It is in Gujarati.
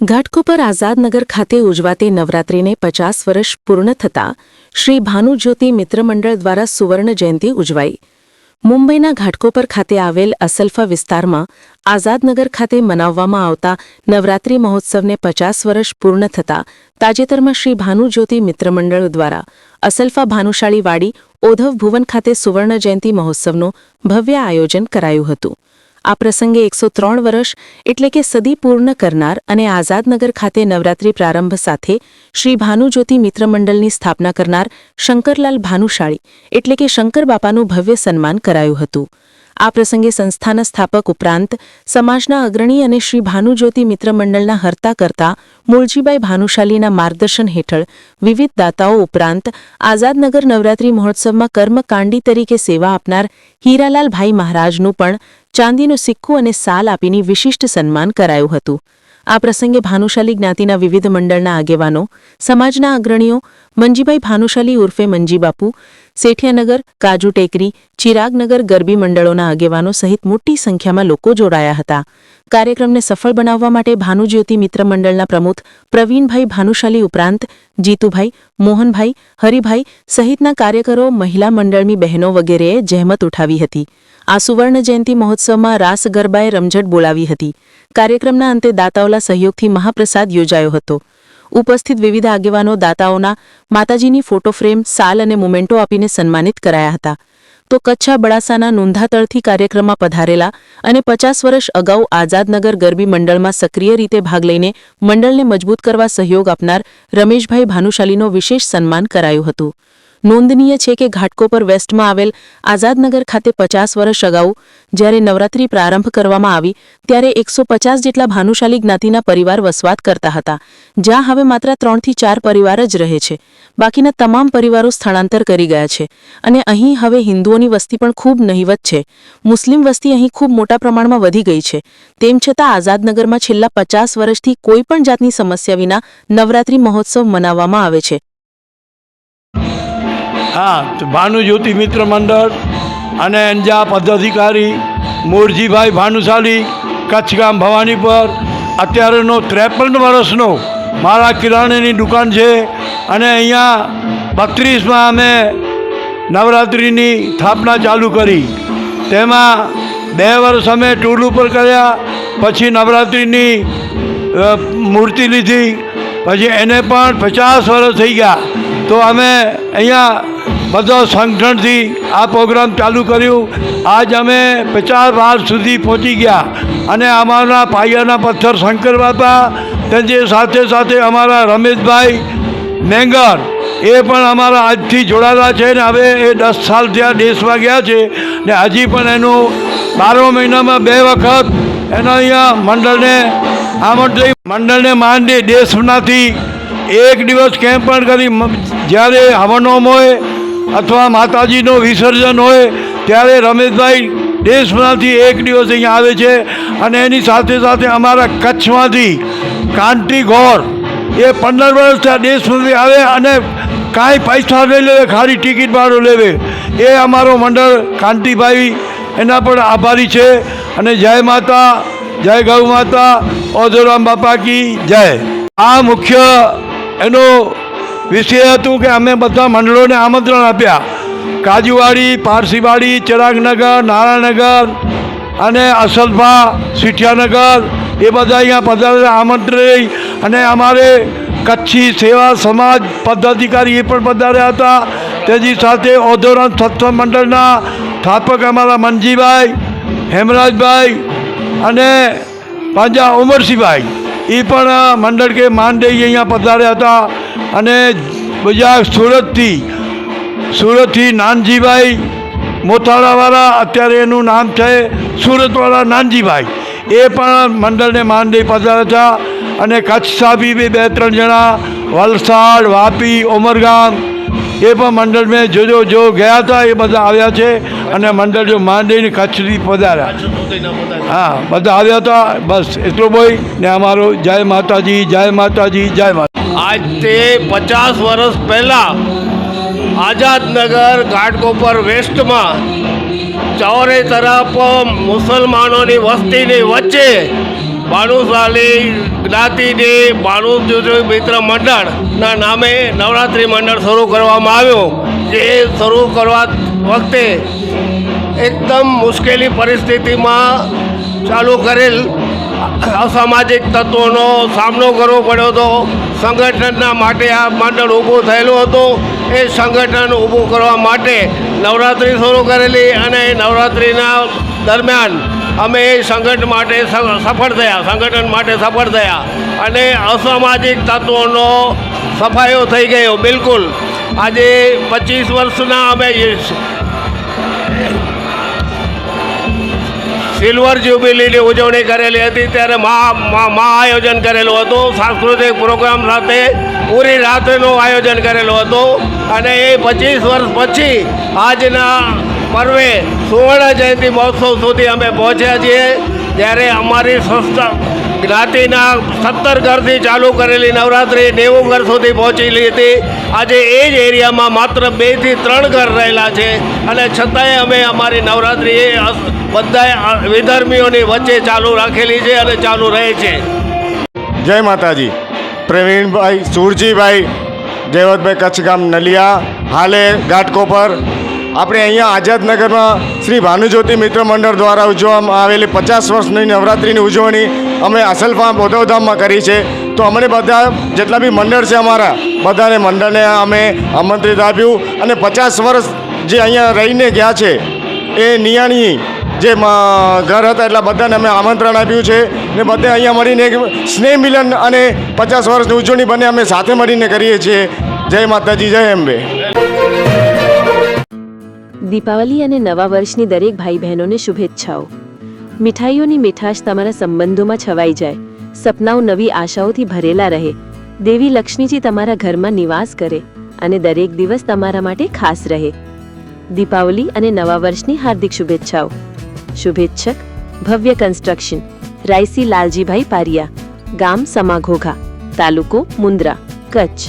ઘાટકોપર આઝાદનગર ખાતે ઉજવાતી નવરાત્રિને પચાસ વર્ષ પૂર્ણ થતાં શ્રી ભાનુજ્યોતિ મિત્રમંડળ દ્વારા સુવર્ણ જયંતિ ઉજવાઈ. મુંબઈના ઘાટકોપર ખાતે આવેલ અસલ્ફા વિસ્તારમાં આઝાદનગર ખાતે મનાવવામાં આવતા નવરાત્રિ મહોત્સવને પચાસ વર્ષ પૂર્ણ થતાં તાજેતરમાં શ્રી ભાનુજ્યોતિ મિત્રમંડળ દ્વારા અસલ્ફા ભાનુશાળી વાડી ઓધવ ભુવન ખાતે સુવર્ણ જયંતિ મહોત્સવનું ભવ્ય આયોજન કરાયું હતું. આ પ્રસંગે એકસો ત્રણ વર્ષ એટલે કે સદી પૂર્ણ કરનાર અને આઝાદનગર ખાતે નવરાત્રી પ્રારંભ સાથે શ્રી ભાનુજ્યોતિ મિત્ર મંડળની સ્થાપના કરનાર શંકરલાલ ભાનુશાળી એટલે કે શંકર બાપાનું ભવ્ય સન્માન કરાયું હતું. આ પ્રસંગે સંસ્થાના સ્થાપક ઉપરાંત સમાજના અગ્રણી અને શ્રી ભાનુજ્યોતિ મિત્ર મંડળના હર્તા કરતા મૂળજીબાઈ ભાનુશાલીના માર્ગદર્શન હેઠળ વિવિધ દાતાઓ ઉપરાંત આઝાદનગર નવરાત્રી મહોત્સવમાં કર્મકાંડી તરીકે સેવા આપનાર હીરાલાલ ભાઈ મહારાજનું પણ ચાંદીનો સિક્કો અને સાલ આપીને વિશિષ્ટ સન્માન કરાયું હતું. આ પ્રસંગે ભાનુશાલી જ્ઞાતિના વિવિધ મંડળના આગેવાનો, સમાજના અગ્રણીઓ, મંજીભાઈ ભાનુશાલી ઉર્ફે મંજીબાપુ શેઠિયાનગર, કાજુ ટેકરી, ચિરાગનગર ગરબી મંડળોના આગેવાનો સહિત મોટી સંખ્યામાં લોકો જોડાયા હતા. કાર્યક્રમને સફળ બનાવવા માટે ભાનુજ્યોતિ મિત્ર મંડળના પ્રમુખ પ્રવીણભાઈ ભાનુશાલી ઉપરાંત જીતુભાઈ, મોહનભાઈ, હરિભાઈ સહિતના કાર્યકરો, મહિલા મંડળની બહેનો વગેરેએ જહેમત ઉઠાવી હતી. આ સુવર્ણ જયંતિ મહોત્સવમાં રાસ ગરબાએ રમઝટ બોલાવી હતી. કાર્યક્રમના અંતે દાતાઓલા સહયોગથી મહાપ્રસાદ યોજાયો હતો. ઉપસ્થિત વિવિધ આગેવાનો, દાતાઓના માતાજીની ફોટો ફ્રેમ, સાલ અને મોમેન્ટો આપીને સન્માનિત કરાયા હતા. તો કચ્છા બળાસાના નોંધાતળથી કાર્યક્રમમાં પધારેલા અને પચાસ વર્ષ અગાઉ આઝાદનગર ગરબી મંડળમાં સક્રિય રીતે ભાગ લઈને મંડળને મજબૂત કરવા સહયોગ આપનાર રમેશભાઈ ભાનુશાલીનો વિશેષ સન્માન કરાયું હતું. નોંધનીય છે કે ઘાટકોપર વેસ્ટમાં આવેલ આઝાદનગર ખાતે પચાસ વર્ષ અગાઉ, જ્યારે નવરાત્રી પ્રારંભ કરવામાં આવી, ત્યારે એકસો પચાસ જેટલા ભાનુશાલી જ્ઞાતિના પરિવાર વસવાટ કરતા હતા, જ્યાં હવે માત્ર ત્રણથી ચાર પરિવાર જ રહે છે. બાકીના તમામ પરિવારો સ્થળાંતર કરી ગયા છે. અને અહીં હવે હિન્દુઓની વસ્તી પણ ખૂબ નહિવત છે. મુસ્લિમ વસ્તી અહીં ખૂબ મોટા પ્રમાણમાં વધી ગઈ છે. તેમ છતાં આઝાદનગરમાં છેલ્લા પચાસ વર્ષથી કોઈ પણ જાતની સમસ્યા વિના નવરાત્રી મહોત્સવ મનાવવામાં આવે છે. હા ભાનુજ્યોતિ મિત્ર મંડળ અને અંજા પદાધિકારી મોરજીભાઈ ભાનુશાલી કચ્છ ગામ ભવાની પર. અત્યારેનો ત્રેપન વર્ષનો મારા કિરાણાની દુકાન છે અને અહીંયા બત્રીસમાં અમે નવરાત્રિની સ્થાપના ચાલુ કરી. તેમાં બે વર્ષ અમે ટૂલ ઉપર કર્યા, પછી નવરાત્રિની મૂર્તિ લીધી, પછી એને પણ પચાસ વર્ષ થઈ ગયા. તો અમે અહીંયા બધો સંગઠનથી આ પ્રોગ્રામ ચાલુ કર્યું. આજ અમે પચાસ વાર સુધી પહોંચી ગયા અને અમારા પાયાના પથ્થર શંકર બાપા તેની સાથે સાથે અમારા રમેશભાઈ મેંગર એ પણ અમારા આજથી જોડાયેલા છે ને હવે એ દસ સાલ ત્યાં દેશમાં ગયા છે ને હજી પણ એનું બારો મહિનામાં બે વખત એના અહીંયા મંડળને આમંત્રણ મંડળને માંડી દેશમાંથી એક દિવસ કેમ્પ પણ કરી. જ્યારે હવનોમ હોય અથવા માતાજીનું વિસર્જન હોય, ત્યારે રમેશભાઈ દેશમાંથી એક દિવસ અહીંયા આવે છે અને એની સાથે સાથે અમારા કચ્છમાંથી કાંટી ગોર, એ પંદર વર્ષ ત્યાં દેશમાંથી આવે અને કાંઈ પૈસા નહીં લેવે, ખાલી ટિકિટ ભાડું લેવે. એ અમારો મંડળ કાંતિભાઈ, એના પણ આભારી છે. અને જય માતા, જય ગૌ માતા ઓધોરામ બાપા કી જય. આ મુખ્ય એનો વિષય હતું કે અમે બધા મંડળોને આમંત્રણ આપ્યા. કાજુવાડી, પારસીવાડી, ચરાગનગર, નારાયણનગર અને અસલભા સિઠિયાનગર એ બધા અહીંયા પધારેલા આમંત્રણ અને અમારે કચ્છી સેવા સમાજ પદાધિકારી એ પણ પધાર્યા હતા. તેની સાથે ઓધોરણ સત્સંગ મંડળના સ્થાપક અમારા મનજીભાઈ, હેમરાજભાઈ અને પાંજા ઉમરસિંહભાઈ એ પણ મંડળ કે માનદેય અહીંયા પધાર્યા હતા. અને બીજા સુરતથી સુરતથી નાનજીભાઈ મોથાળાવાળા અત્યારે એનું નામ છે સુરતવાળા નાનજીભાઈ. એ પણ મંડળને માનદેય પધાર્યા હતા અને કચ્છ સાબી બી બે ત્રણ જણા, વલસાડ, વાપી, ઉમરગામ, એ પણ મંડળ મેં જો જો જો ગયા હતા, એ બધા આવ્યા છે અને મંડળ જો માંડીને કચ્છથી પધાર્યા. હા, બધા આવ્યા હતા, બસ એટલું બોય ને અમારો જય માતાજી જય માતાજી, જય માતા આજ તે પચાસ વર્ષ પહેલાં આઝાદનગર ઘાટકોપર વેસ્ટમાં ચોરે તરફ મુસલમાનોની વસ્તીની વચ્ચે ભાનુશાલી જ્ઞાતિની ભાનુ જ્યોતિ મિત્ર મંડળના નામે નવરાત્રિ મંડળ શરૂ કરવામાં આવ્યું. જે શરૂ કરવા વખતે એકદમ મુશ્કેલી પરિસ્થિતિમાં ચાલુ કરેલ અસામાજિક તત્વોનો સામનો કરવો પડ્યો હતો. સંગઠનના માટે આ મંડળ ઊભું થયેલું હતું. એ સંગઠન ઊભું કરવા માટે નવરાત્રિ શરૂ કરેલી અને નવરાત્રિના દરમિયાન અમે એ સંગઠન માટે સફળ થયા, સંગઠન માટે સફળ થયા. અને અસામાજિક તત્વોનો સફાયો થઈ ગયો, બિલકુલ. આજે પચીસ વર્ષના અમે સિલ્વર જ્યુબિલીની ઉજવણી કરેલી હતી. ત્યારે મહા આયોજન કરેલું હતું. સાંસ્કૃતિક પ્રોગ્રામ સાથે પૂરી રાત્રિનું આયોજન કરેલું હતું. અને એ પચીસ વર્ષ પછી આજના પર્વે સુવર્ણ જયંતિ મહોત્સવ સુધી અમે પહોંચ્યા છીએ. ત્યારે અમારી સંસ્થા જ્ઞાતિના સત્તર ઘરથી ચાલુ કરેલી નવરાત્રિ નેવું ઘર સુધી પહોંચેલી હતી. આજે એ જ એરિયામાં માત્ર બેથી ત્રણ ઘર રહેલા છે અને છતાંય અમે અમારી નવરાત્રિ એ બધાએ વિધર્મીઓની વચ્ચે ચાલુ રાખેલી છે અને ચાલુ રહે છે. જય માતાજી. પ્રવીણભાઈ સુરજીભાઈ જયવતભાઈ કચ્છગામ નલિયા, હાલે ઘાટકોપર આપણે અહીંયા આઝાદનગરમાં શ્રી ભાનુજ્યોતિ મિત્ર મંડળ દ્વારા ઉજવવામાં આવેલી પચાસ વર્ષની નવરાત્રિની ઉજવણી અમે અસલફામ બોધવધામમાં કરી છે. તો અમને બધા જેટલા બી મંડળ છે અમારા, બધાને મંડળને અમે આમંત્રિત આપ્યું અને પચાસ વર્ષ જે અહીંયા રહીને ગયા છે, એ નિયાણી જે ઘર હતા એટલા બધાને અમે આમંત્રણ આપ્યું છે ને બધે અહીંયા મળીને એક સ્નેહ મિલન અને પચાસ વર્ષની ઉજવણી બંને અમે સાથે મળીને કરીએ છીએ. જય માતાજી, જય અંબે. દીપાવલી અને નવા વર્ષની દરેક ભાઈ બહેનોને શુભેચ્છાઓ. મીઠાઈઓની મીઠાશ તમારા સંબંધોમાં છવાઈ જાય. સપનાઓ નવી આશાઓથી ભરેલા રહે. દેવી લક્ષ્મીજી તમારા ઘરમાં નિવાસ કરે અને દરેક દિવસ તમારા માટે ખાસ રહે. દીપાવલી અને નવા વર્ષની હાર્દિક શુભેચ્છાઓ. શુભેચ્છક, ભવ્ય કન્સ્ટ્રક્શન રાયસી લાલજીભાઈ પારિયા, ગામ સમાઘોઘા, તાલુકો મુન્દ્રા કચ્છ.